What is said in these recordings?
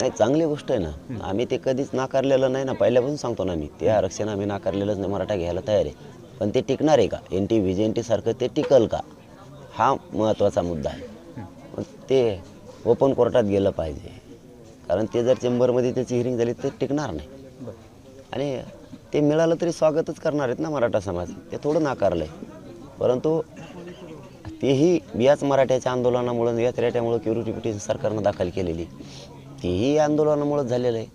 नाही चांगली गोष्ट आहे ना. आम्ही ते कधीच नाकारलेलं नाही ना. पहिल्यापासून सांगतो ना आम्ही ते आरक्षण आम्ही नाकारलेलंच नाही. मराठा घ्यायला तयार आहे. पण ते टिकणार आहे का? N T V J N T सारखं ते टिकल का? हा महत्त्वाचा मुद्दा आहे. पण ते ओपन कोर्टात गेलं पाहिजे. कारण ते जर चेंबरमध्ये त्याची हिअरिंग झाली तर टिकणार नाही. आणि ते मिळालं तरी स्वागतच करणार आहेत ना मराठा समाज. ते थोडं नाकारलं आहे परंतु तेही याच मराठ्याच्या आंदोलनामुळं याच रेट्यामुळं क्युरिटी पिटिशन सरकारनं दाखल केलेली. तेही आंदोलनामुळे आंदोलनामुळंच झालेलं आहे.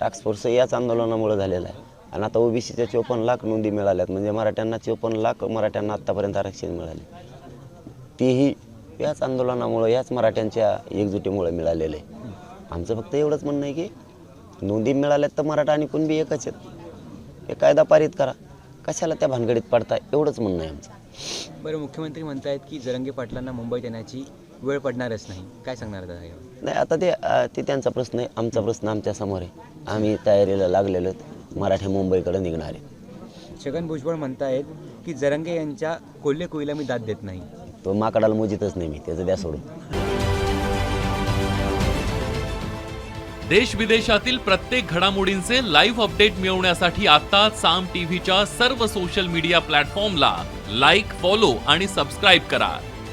टास्क फोर्स याच आंदोलनामुळं झालेलं आहे. आणि आता ओबीसीच्या चोपन्न लाख नोंदी मिळाल्यात. म्हणजे मराठ्यांना चोपन्न लाख मराठ्यांना आत्तापर्यंत आरक्षण मिळाले. तेही याच आंदोलनामुळं याच मराठ्यांच्या एकजुटीमुळं मिळालेलं आहे. आमचं फक्त एवढंच म्हणणं आहे की नोंदी मिळाल्यात तर मराठा आणि कुणबी एकच आहेत. हे कायदा पारित करा. कशाला त्या भानगडीत पडता एवढंच म्हणणं आहे आमचं. बरं मुख्यमंत्री म्हणतायत की जरंगे पाटलांना मुंबईत येण्याची वेळ पडणारच नाही. काय सांगणार दादा यावर? नाही आता ते अं, ते त्यांचा प्रश्न आहे आमचा प्रश्न आमच्यासमोर आहे. आम्ही तयारीला लागलेलो आहेत. मराठी मुंबईकडे निघणार आहे. छगन भुजबळ म्हणतायत की जरंगे यांच्या कोल्हे कोईला मी दाद देत नाही. तो माकडाला मोजितच नाही मी त्याचं द्या सोडून. देश विदेशातील प्रत्येक घडामोडींचे लाईव्ह अपडेट मिळवण्यासाठी आता साम टीव्हीच्या सर्व सोशल मीडिया प्लॅटफॉर्मला लाईक फॉलो आणि सबस्क्राईब करा.